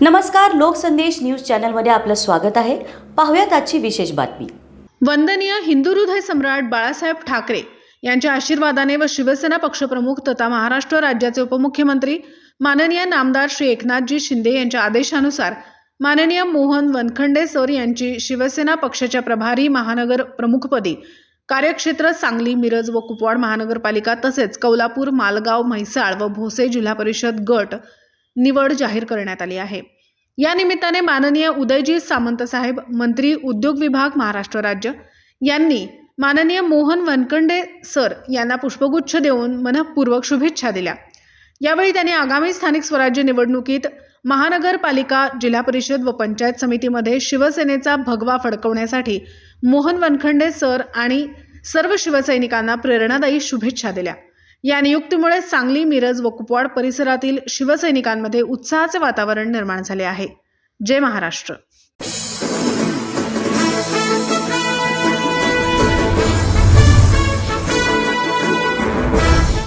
नमस्कार लोकसंदेश न्यूज चॅनलमध्ये आपलं स्वागत आहे. पाहूयात आजची विशेष बातमी. वंदनीय हिंदू हृदय सम्राट बाळासाहेब ठाकरे यांच्या आशीर्वादाने व शिवसेना पक्षप्रमुख तथा महाराष्ट्र राज्याचे उपमुख्यमंत्री माननीय नामदार श्री एकनाथजी शिंदे यांच्या आदेशानुसार माननीय मोहन वनखंडे सर यांची शिवसेना पक्षाच्या प्रभारी महानगर प्रमुखपदी कार्यक्षेत्र सांगली मिरज व कुपवाड महानगरपालिका तसेच कौलापूर मालगाव म्हैसाळ व भोसे जिल्हा परिषद गट निवड जाहीर करण्यात आली आहे. या निमित्ताने माननीय उदयजी सामंत साहेब मंत्री उद्योग विभाग महाराष्ट्र राज्य यांनी माननीय मोहन वनकंडे सर यांना पुष्पगुच्छ देऊन मनपूर्वक शुभेच्छा दिल्या. यावेळी त्यांनी आगामी स्थानिक स्वराज्य निवडणुकीत महानगरपालिका जिल्हा परिषद व पंचायत समितीमध्ये शिवसेनेचा भगवा फडकवण्यासाठी मोहन वनखंडे सर आणि सर्व शिवसैनिकांना प्रेरणादायी शुभेच्छा दिल्या. या नियुक्तीमुळे सांगली मिरज व कुपवाड परिसरातील शिवसैनिकांमध्ये उत्साहाचे वातावरण निर्माण झाले आहे. जय महाराष्ट्र.